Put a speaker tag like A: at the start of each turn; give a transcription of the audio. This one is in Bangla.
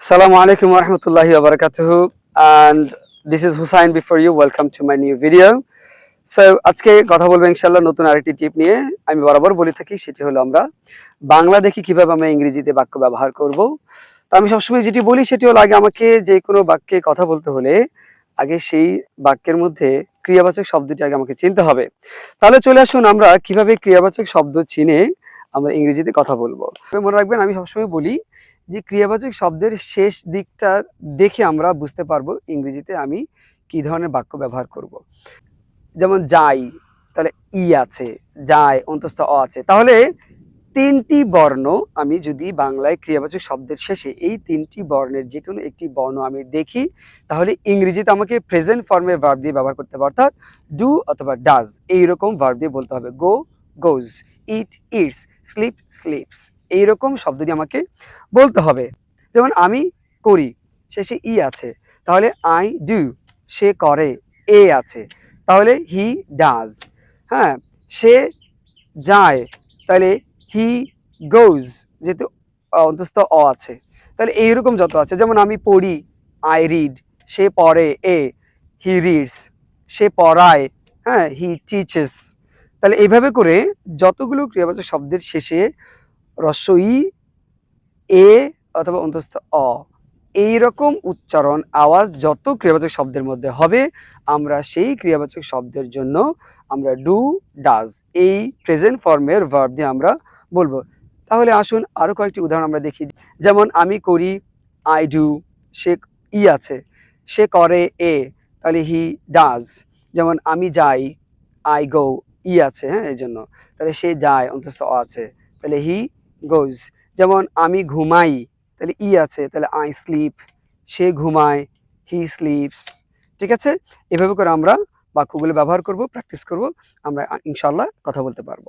A: Assalamu alaikum wa rahmatullahi wa barakatuhu and this is Hussain before you. Welcome to my new video. So, আজকে কথা বলব ইনশাল্লাহ নতুন আরেকটি টিপ নিয়ে। আমি বরাবর বলে থাকি, সেটি হলো আমরা বাংলা দেখি কীভাবে আমরা ইংরেজিতে বাক্য ব্যবহার করব। তো আমি সবসময় যেটি বলি, সেটি হলো আগে আমাকে যে কোনো বাক্যে কথা বলতে হলে আগে সেই বাক্যের মধ্যে ক্রিয়াবাচক শব্দটি আগে আমাকে চিনতে হবে। তাহলে চলে আসুন আমরা কীভাবে ক্রিয়াবাচক শব্দ চিনে আমরা ইংরেজিতে কথা বলব। মনে রাখবেন, আমি সবসময় বলি যে ক্রিয়াবাচক শব্দের শেষ দিকটা দেখে আমরা বুঝতে পারব ইংরেজিতে আমি কি ধরনের বাক্য ব্যবহার করব। যেমন যাই, তাহলে ই আছে, যায়, অন্তস্থ অ আছে। তাহলে তিনটি বর্ণ আমি যদি বাংলায় ক্রিয়াবাচক শব্দের শেষে এই তিনটি বর্ণের যে কোনো একটি বর্ণ আমি দেখি, তাহলে ইংরেজিতে আমাকে প্রেজেন্ট ফর্মের ভার্ব দিয়ে ব্যবহার করতে হবে। অর্থাৎ ডু অথবা ডাজ এইরকম ভার্ব দিয়ে বলতে হবে। Go goes eat eats, sleep sleeps, এইরকম শব্দ আমাকে বলতে হবে। যেমন আমি করি, শেষে ই আছে। তাহলে আই ডু, সে করে, এ আছে। তাহলে হি ডাজ। হ্যাঁ সে যায়, তাহলে হি গোজ, যেহেতু অন্তস্থ অ আছে। তাহলে এইরকম যত আছে, যেমন আমি পড়ি, আই রিড, সে পড়ে, এ, হি রিডস, সে পড়ায় হ্যাঁ হি টিচেস তাহলে এইভাবে করে যতগুলো ক্রিয়াবাচক শব্দের শেষে রস্বই এ অথবা অন্তস্থ অ এই রকম উচ্চারণ, আওয়াজ যত ক্রিয়াবাচক শব্দের মধ্যে হবে, আমরা সেই ক্রিয়াবাচক শব্দের জন্য আমরা ডু ডাজ এই প্রেজেন্ট ফর্মের ভার্ব দিয়ে আমরা বলব। তাহলে আসুন আরও কয়েকটি উদাহরণ আমরা দেখি। যেমন আমি করি আই ডু সে ই আছে, সে করে, এ, তাহলে হি ডাজ যেমন আমি যাই আই গো ই আছে হ্যাঁ এই জন্য তাহলে সে যায়, অন্তস্থ অ আছে। তাহলে হি গোজ যেমন আমি ঘুমাই, তাহলে ই আছে, তাহলে আই স্লিপ সে ঘুমায় হি স্লিপস ঠিক আছে? এভাবে করে আমরা বাক্যগুলো ব্যবহার করব প্র্যাকটিস করব, আমরা ইনশাল্লাহ কথা বলতে পারব।